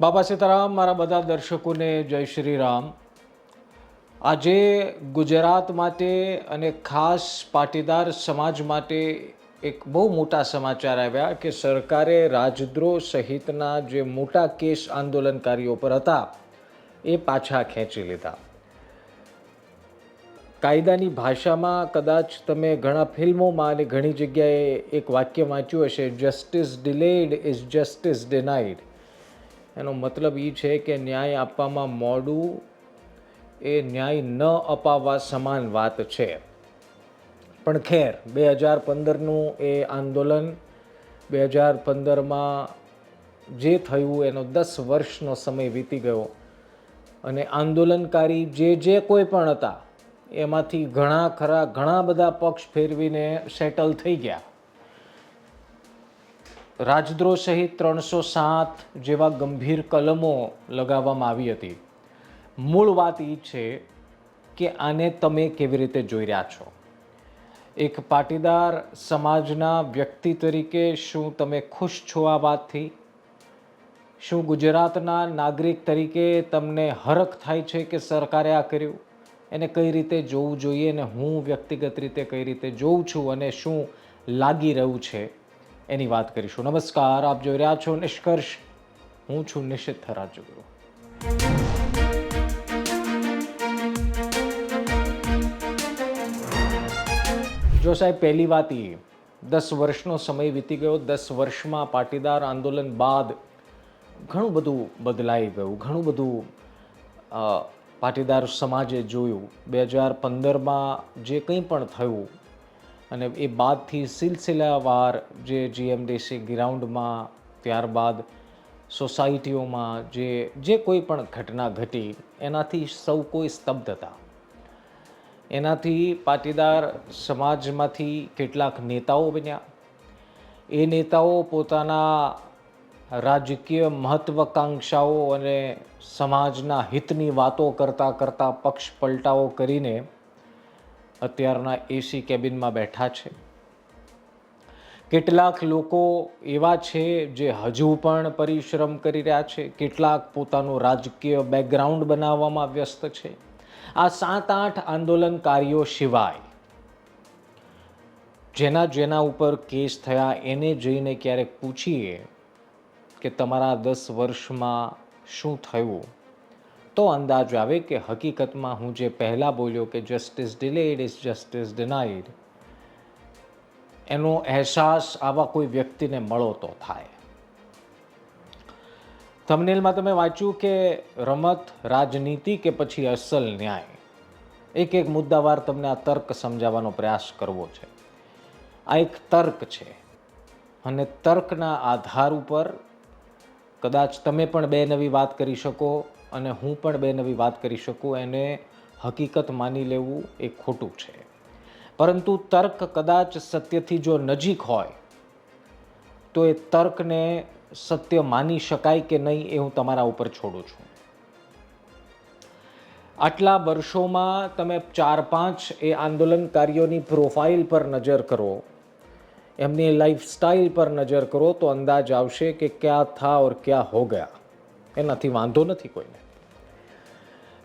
બાબા સીતારામ, મારા બધા દર્શકોને જય શ્રી રામ. આજે ગુજરાત માટે અને ખાસ પાટીદાર સમાજ માટે એક બહુ મોટા સમાચાર આવ્યા કે સરકારે રાજદ્રોહ સહિતના જે મોટા કેસ આંદોલનકારીઓ પર હતા, એ પાછા ખેંચી લીધા. કાયદાની ભાષામાં કદાચ તમે ઘણા ફિલ્મોમાં અને ઘણી જગ્યાએ એક વાક્ય વાંચ્યું હશે justice delayed is justice denied એનો મતલબ એ છે કે ન્યાય આપવામાં મોડું એ ન્યાય ન અપાવવા સમાન વાત છે. પણ ખેર, બે હજાર પંદરનું એ આંદોલન, બે હજાર પંદરમાં જે થયું એનો દસ વર્ષનો સમય વીતી ગયો. અને આંદોલનકારી જે જે કોઈ પણ હતા, એમાંથી ઘણા ખરા ઘણા બધા પક્ષ ફેરવીને સેટલ થઈ ગયા. રાજદ્રોહ સહિત ત્રણસો સાત જેવા ગંભીર કલમો લગાવવામાં આવી હતી. મૂળ વાત એ છે કે આને તમે કેવી રીતે જોઈ રહ્યા છો? એક પાટીદાર સમાજના વ્યક્તિ તરીકે શું તમે ખુશ છો આ વાતથી? શું ગુજરાતના નાગરિક તરીકે તમને હરખ થાય છે કે સરકારે આ કર્યું? એને કઈ રીતે જોવું જોઈએ અને હું વ્યક્તિગત રીતે કઈ રીતે જોઉં છું અને શું લાગી રહ્યું છે? એની વાત કરીશું. નમસ્કાર, આપ જોઈ રહ્યા છો નિષ્કર્ષ. હું છું નિશ્ચિત રાજગુરુ. જો સાહેબ, પહેલી વાત એ દસ વર્ષનો સમય વીતી ગયો. દસ વર્ષમાં પાટીદાર આંદોલન બાદ ઘણું બધું બદલાઈ ગયું. ઘણું બધું પાટીદાર સમાજે જોયું. બે હજાર પંદરમાં જે કંઈ પણ થયું અને એ બાદથી સિલસિલાવાર જે જીએમડીસી ગ્રાઉન્ડમાં ત્યારબાદ સોસાયટીઓમાં જે જે કોઈ પણ ઘટના ઘટી, એનાથી સૌ કોઈ સ્તબ્ધ હતા એનાથી પાટીદાર સમાજમાંથી કેટલાક નેતાઓ બન્યા. એ નેતાઓ પોતાના રાજકીય મહત્વકાંક્ષાઓ અને સમાજના હિતની વાતો કરતાં કરતાં પક્ષ પલટાઓ કરીને અત્યારના એસી કેબિનમાં બેઠા છે. કેટલાક લોકો એવા છે જે હજુ પણ પરિશ્રમ કરી રહ્યા છે. કેટલાક પોતાનું રાજકીય બેકગ્રાઉન્ડ બનાવવામાં વ્યસ્ત છે. આ સાત આઠ આંદોલનકારીઓ સિવાય જેના જેના ઉપર કેસ થયા એને જઈને ક્યારેક પૂછીએ કે તમારા દસ વર્ષમાં શું થયું? તો અંદાજ આવે કે હકીકતમાં હું જે પહેલાં બોલ્યો કે justice delayed is justice denied એનો અહેસાસ આવા કોઈ વ્યક્તિને મળો તો થાય. થમનેલમાં તમે વાંચ્યું કે રમત, રાજનીતિ કે પછી અસલ ન્યાય, એક એક મુદ્દાવાર તમને આ તર્ક સમજાવવાનો પ્રયાસ કરવો છે. આ એક તર્ક છે અને તર્કના આધાર ઉપર કદાચ તમે પણ બે નવી વાત કરી શકો અને હું પણ બે નવી વાત કરી શકું, એને હકીકત માની લેવું એ ખોટું છે. પરંતુ તર્ક કદાચ સત્યથી જો નજીક હોય, તો એ તર્કને સત્ય માની શકાય કે નહીં એ હું તમારા ઉપર છોડું છું. આટલા વર્ષોમાં તમે ચાર પાંચ એ આંદોલનકારીઓની પ્રોફાઇલ પર નજર કરો, એમની લાઈફસ્ટાઈલ પર નજર કરો, તો અંદાજ આવશે કે ક્યાં થા ઓર ક્યાં હો ગયા. એનાથી વાંધો નથી કોઈને.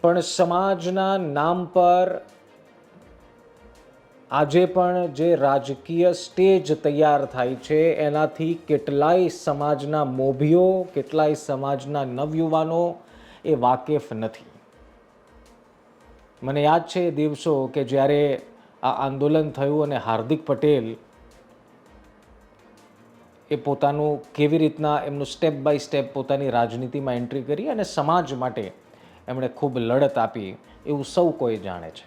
પણ સમાજના નામ પર આજે પણ જે રાજકીય સ્ટેજ તૈયાર થાય છે, એનાથી કેટલાય સમાજના મોભીઓ, કેટલાય સમાજના નવયુવાનો એ વાકેફ નથી. મને યાદ છે દિવસો કે જ્યારે આ આંદોલન થયું અને હાર્દિક પટેલ એ પોતાનું કેવી રીતના એમનું સ્ટેપ બાય સ્ટેપ પોતાની રાજનીતિમાં એન્ટ્રી કરી અને સમાજ માટે એમણે ખૂબ લડત આપી, એવું સૌ કોઈ જાણે છે.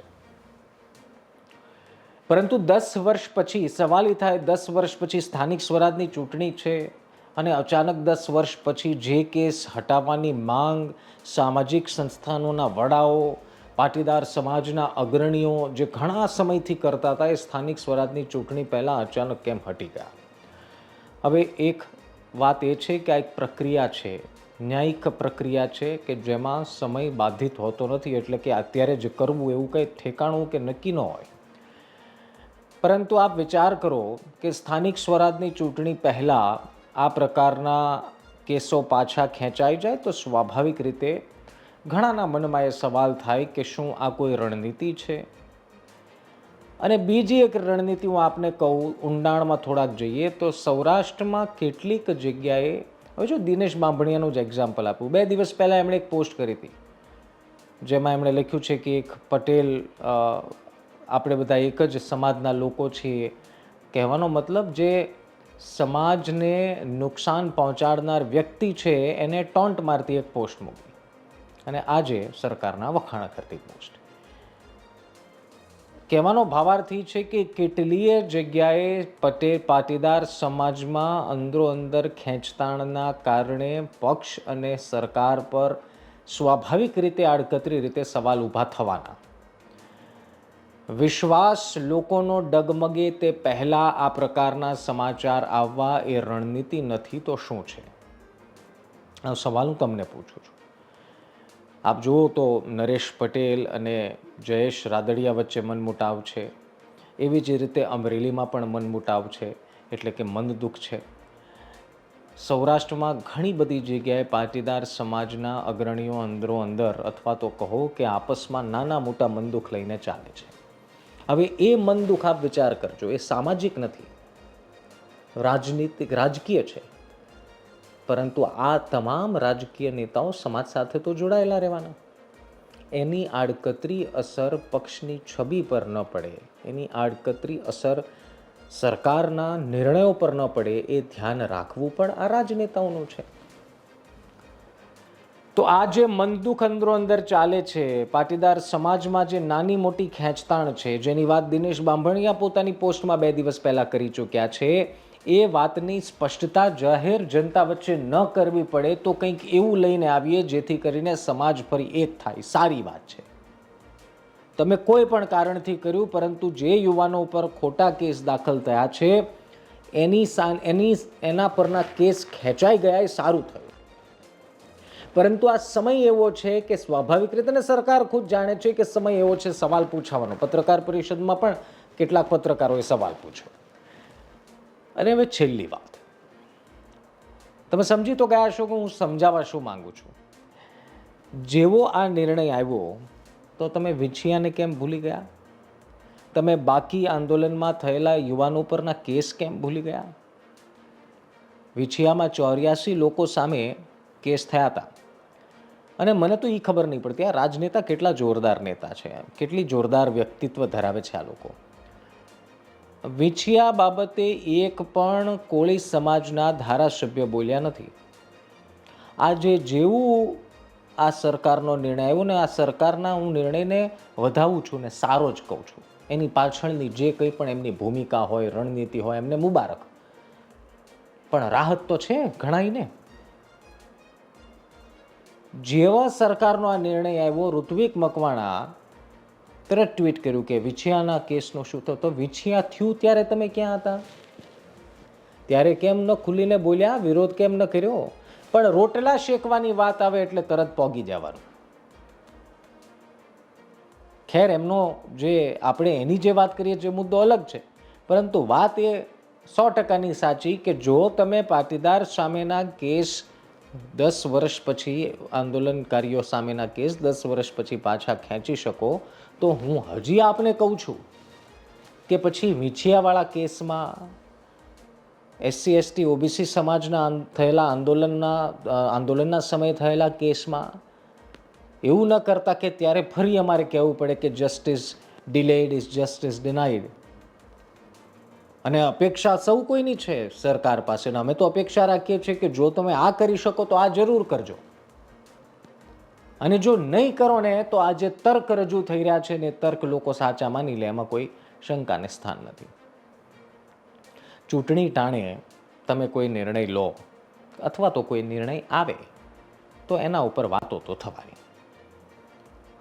પરંતુ દસ વર્ષ પછી, સવાલ એ થાય, દસ વર્ષ પછી સ્થાનિક સ્વરાજની ચૂંટણી છે અને અચાનક દસ વર્ષ પછી જે કેસ હટાવવાની માંગ સામાજિક સંસ્થાનોના વડાઓ, પાટીદાર સમાજના અગ્રણીઓ જે ઘણા સમયથી કરતા હતા, એ સ્થાનિક સ્વરાજની ચૂંટણી પહેલાં અચાનક કેમ હટી ગયા? હવે એક વાત એ છે કે આ એક પ્રક્રિયા છે. ન્યાયિક પ્રક્રિયા છે કે જેમાં સમય બાધિત હોતો નથી, એટલે કે અત્યારે જ કરવું એવું કંઈ ઠેકાણું કે નક્કી ન હોય. પરંતુ આપ વિચાર કરો કે સ્થાનિક સ્વરાજની ચૂંટણી પહેલાં આ પ્રકારના કેસો પાછા ખેંચાઈ જાય તો સ્વાભાવિક રીતે ઘણાના મનમાં એ સવાલ થાય કે શું આ કોઈ રણનીતિ છે? અને બીજી એક રણનીતિ હું આપને કહું, ઊંડાણમાં થોડાક જઈએ તો સૌરાષ્ટ્રમાં કેટલીક જગ્યાએ, હવે જો દિનેશ બાંભણિયાનું જ એક્ઝામ્પલ આપું, બે દિવસ પહેલાં એમણે એક પોસ્ટ કરી હતી, જેમાં એમણે લખ્યું છે કે એક પટેલ આપણે બધા એક જ સમાજના લોકો છીએ. કહેવાનો મતલબ જે સમાજને નુકસાન પહોંચાડનાર વ્યક્તિ છે, એને ટોન્ટ મારતી એક પોસ્ટ મૂકી. અને આજે સરકારના વખાણ કરતી પોસ્ટ કહેવાનો ભાવાર્થી છે કે કેટલીય જગ્યાએ પટેલ પાટીદાર સમાજમાં અંદરો અંદર ખેંચતાણના કારણે પક્ષ અને સરકાર પર સ્વાભાવિક રીતે આડકતરી રીતે સવાલ ઊભા થવાના. વિશ્વાસ લોકોનો ડગમગે તે પહેલાં આ પ્રકારના સમાચાર આવવા એ રણનીતિ નથી તો શું છે? આ સવાલ હું તમને પૂછું છું. આપ જુઓ તો નરેશ પટેલ અને જયેશ રાદડિયા વચ્ચે મનમુટાવ છે. એવી જ રીતે અમરેલીમાં પણ મનમુટાવ છે, એટલે કે મન દુઃખ છે. સૌરાષ્ટ્રમાં ઘણી બધી જગ્યાએ પાટીદાર સમાજના અગ્રણીઓ અંદરો અંદર, અથવા તો કહો કે આપસમાં નાના મોટા મનદુખ લઈને ચાલે છે. હવે એ મનદુખ આપ વિચાર કરજો, એ સામાજિક નથી. રાજનીતિક, રાજકીય છે. પરંતુ આ તમામ રાજકીય નેતાઓ સમાજ સાથે તો જોડાયેલા રહેવાના. એની આડકતરી અસર પક્ષની છબી પર ન પડે. એની આડકતરી અસર સરકારના નિર્ણયો પર ન પડે એ ધ્યાન રાખવું પણ આ રાજનેતાઓનું છે. તો આ જે મનદુખ અંદરો અંદર ચાલે છે, પાટીદાર સમાજમાં જે નાની મોટી ખેંચતાણ છે, જેની વાત દિનેશ બાંભણિયા પોતાની પોસ્ટમાં બે દિવસ પહેલાં કરી ચૂક્યા છે એ વાતની સ્પષ્ટતા જાહેર જનતા વચ્ચે ન કરવી પડે તો કંઈક એવું લઈને આવીએ જેથી કરીને સમાજ ફરી એક થાય. સારી વાત છે. તમે કોઈ પણ કારણથી કર્યું, પરંતુ જે યુવાનો ઉપર ખોટા કેસ દાખલ થયા છે, એની એની એના પરના કેસ ખેંચાઈ ગયા એ સારું થયું. પરંતુ આ સમય એવો છે કે સ્વાભાવિક રીતે અને સરકાર ખુદ જાણે છે કે સમય એવો છે સવાલ પૂછવાનો. પત્રકાર પરિષદમાં પણ કેટલાક પત્રકારોએ સવાલ પૂછ્યો. અને હવે છેલ્લી વાત. તમે સમજી તો ગયા છો કે હું સમજાવવા શું માંગુ છું? જેવો આ નિર્ણય આવ્યો, તો તમે વિછિયાને કેમ ભૂલી ગયા? તમે બાકી આંદોલનમાં થયેલા યુવાનો પરના કેસ કેમ ભૂલી ગયા? વિછિયામાં ચોર્યાસી લોકો સામે કેસ થયા હતા. અને મને તો એ ખબર નહીં પડતી, આ રાજનેતા કેટલા જોરદાર નેતા છે, કેટલી જોરદાર વ્યક્તિત્વ ધરાવે છે આ લોકો. વિછિયા બાબતે એક પણ કોળી સમાજના ધારાસભ્ય બોલ્યા નથી. આજે જેવું આ સરકારનો નિર્ણય આવ્યો ને આ સરકારના હું નિર્ણયને વધાવું છું ને સારો જ કહું છું. એની પાછળની જે કંઈ પણ એમની ભૂમિકા હોય, રણનીતિ હોય, એમને મુબારક. પણ રાહત તો છે ઘણાઈને જેવા સરકારનો આ નિર્ણય આવ્યો, ઋત્વિક મકવાણા તરત ટ્વીટ કર્યું કે વિછિયાના કેસનો શું થયો તો વિછિયા થયું ત્યારે તમે ક્યાં હતા? ત્યારે કેમ ન ખુલીને બોલ્યા? વિરોધ કેમ ન કર્યો? પણ રોટલા શેકવાની વાત આવે એટલે તરત પોગી જવાનું. ખેર, એમનો જે આપણે એની જે વાત કરીએ જે મુદ્દો અલગ છે. પરંતુ વાત એ સો ટકાની સાચી કે જો તમે પાટીદાર સામેના કેસ દસ વર્ષ પછી આંદોલનકારીઓ સામેના કેસ દસ વર્ષ પછી પાછા ખેંચી શકો તો હું હજી આપને કહું છું કે પછી વિછિયાવાળા કેસમાં એસસી, એસટી, ઓબીસી સમાજના થયેલા આંદોલનના આંદોલનના સમયે થયેલા કેસમાં એવું ન કરતા કે ત્યારે ફરી અમારે કહેવું પડે કે justice delayed is justice denied અને અપેક્ષા સૌ કોઈની છે સરકાર પાસે અમે તો અપેક્ષા રાખીએ છીએ કે જો તમે આ કરી શકો તો આ જરૂર કરજો. અને જો નહીં કરો ને, તો આ જે તર્ક રજૂ થઈ રહ્યા છે ને તર્ક લોકો સાચા માની લે, એમાં કોઈ શંકાને સ્થાન નથી. ચૂંટણી ટાણે તમે કોઈ નિર્ણય લો અથવા તો કોઈ નિર્ણય આવે, તો એના ઉપર વાતો તો થવાની.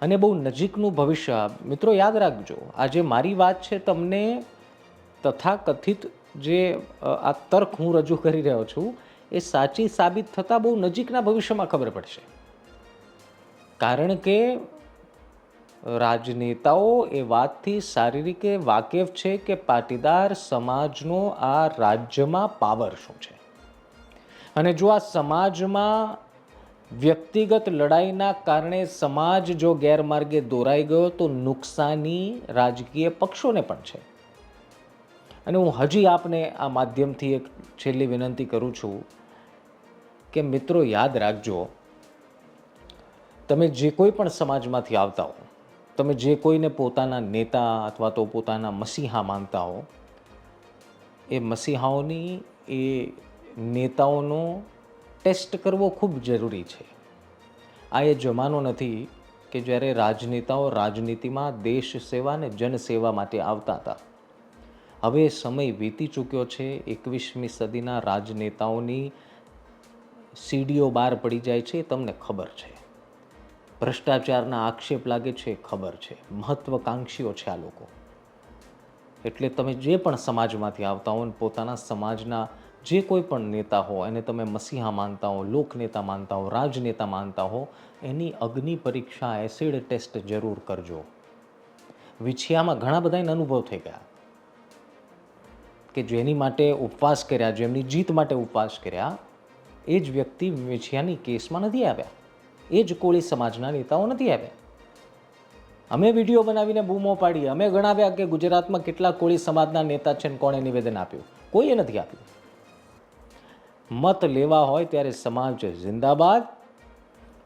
અને બહુ નજીકનું ભવિષ્ય, મિત્રો યાદ રાખજો, આજે મારી વાત છે તમને તથાકથિત જે આ તર્ક હું રજૂ કરી રહ્યો છું, એ સાચી સાબિત થતાં બહુ નજીકના ભવિષ્યમાં ખબર પડશે. કારણ કે રાજનેતાઓ એ વાતથી સારી રીતે વાકેફ છે કે પાટીદાર સમાજનો આ રાજ્યમાં પાવર શું છે? અને જો આ સમાજમાં વ્યક્તિગત લડાઈના કારણે સમાજ જો ગેરમાર્ગે દોરાઈ ગયો તો નુકસાની રાજકીય પક્ષોને પણ છે. અને હું હજી આપને આ માધ્યમથી એક છેલ્લી વિનંતી કરું છું કે મિત્રો યાદ રાખજો તમે જે કોઈ પણ સમાજમાંથી આવતા હો, તમે જે કોઈને પોતાના નેતા અથવા તો પોતાના મસીહા માનતા હો, એ મસીહાઓની, એ નેતાઓનો ટેસ્ટ કરવો ખૂબ જરૂરી છે. આ એ જમાનો નથી કે જ્યારે રાજનેતાઓ રાજનીતિમાં દેશ સેવા અને જનસેવા માટે આવતા હતા. હવે સમય વીતી ચૂક્યો છે, એકવીસમી સદીના રાજનેતાઓની સીડીઓ બહાર પડી જાય છે, એ તમને ખબર છે. ભ્રષ્ટાચારના આક્ષેપ લાગે છે ખબર છે. મહત્વકાંક્ષીઓ છે આ લોકો. એટલે તમે જે પણ સમાજમાંથી આવતા હો પોતાના સમાજના જે કોઈ પણ નેતા હો, એને તમે મસીહા માનતા હો, લોકનેતા માનતા હો, રાજનેતા માનતા હો, એની અગ્નિ પરીક્ષા એસિડ ટેસ્ટ જરૂર કરજો. વિછિયામાં ઘણા બધાને અનુભવ થઈ ગયા કે જેની માટે ઉપવાસ કર્યા, જેમની જીત માટે ઉપવાસ કર્યા, એ જ વ્યક્તિ વિછિયાની કેસમાં નથી આવ્યા. એ જ કોળી સમાજના નેતાઓ નથી આવ્યા. અમે વીડિયો બનાવીને બૂમો પાડી, અમે ગણાવ્યા કે ગુજરાતમાં કેટલા કોળી સમાજના નેતા છે કોણે નિવેદન આપ્યું? કોઈએ નથી આપ્યું. મત લેવા હોય ત્યારે સમાજ જિંદાબાદ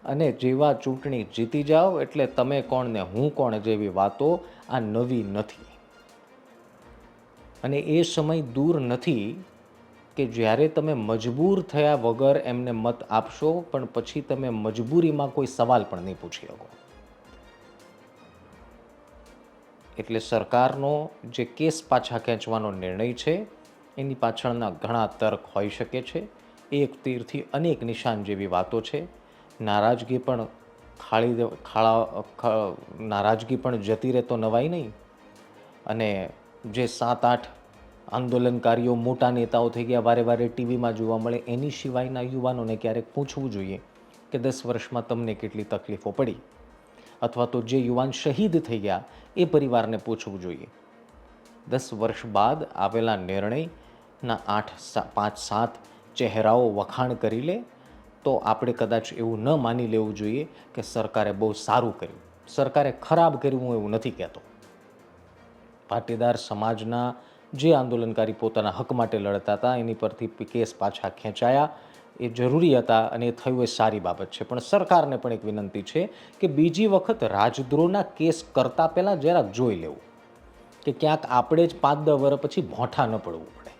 અને જેવા ચૂંટણી જીતી જાઓ એટલે તમે કોણ ને હું કોણ જેવી વાતો આ નવી નથી. અને એ સમય દૂર નથી કે જ્યારે તમે મજબૂર થયા વગર એમને મત આપશો, પણ પછી તમે મજબૂરીમાં કોઈ સવાલ પણ નહીં પૂછી શકો. એટલે સરકારનો જે કેસ પાછા ખેંચવાનો નિર્ણય છે, એની પાછળના ઘણા તર્ક હોઈ શકે છે. એક તીરથી અનેક નિશાન જેવી વાતો છે. નારાજગી પણ ખાળી ખાળા નારાજગી પણ જતી રહે તો નવાઈ નહીં. અને જે સાત, આઠ આંદોલનકારીઓ મોટા નેતાઓ થઈ ગયા. વારે વારે ટીવીમાં જોવા મળે. એની સિવાયના યુવાનોને ક્યારેક પૂછવું જોઈએ કે દસ વર્ષમાં તમને કેટલી તકલીફો પડી? અથવા તો જે યુવાન શહીદ થઈ ગયા, એ પરિવારને પૂછવું જોઈએ. દસ વર્ષ બાદ આવેલા નિર્ણયના આઠ પાંચ સાત ચહેરાઓ વખાણ કરી લે, તો આપણે કદાચ એવું ન માની લેવું જોઈએ કે સરકારે બહુ સારું કર્યું. સરકારે ખરાબ કર્યું હું એવું નથી કહેતો. પાટીદાર સમાજના જે આંદોલનકારી પોતાના હક માટે લડતા હતા, એની પરથી કેસ પાછા ખેંચાયા. એ જરૂરી હતા અને એ થયું એ સારી બાબત છે. પણ સરકારને પણ એક વિનંતી છે કે બીજી વખત રાજદ્રોહના કેસ કરતાં પહેલાં જરાક જોઈ લેવું કે ક્યાંક આપણે જ પાંચ દસ વર્ષ પછી ભોંઠા ન પડવું પડે.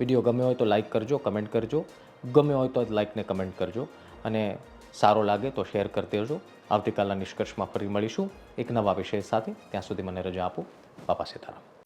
વીડિયો ગમ્યો હોય તો લાઈક કરજો કમેન્ટ કરજો. ગમ્યો હોય તો લાઈકને કમેન્ટ કરજો. અને સારો લાગે તો શેર કરતી રહેજો આવતીકાલના નિષ્કર્ષમાં ફરી મળીશું. એક નવા વિષય સાથે. ત્યાં સુધી મને રજા આપો. બાપા સીતારામ.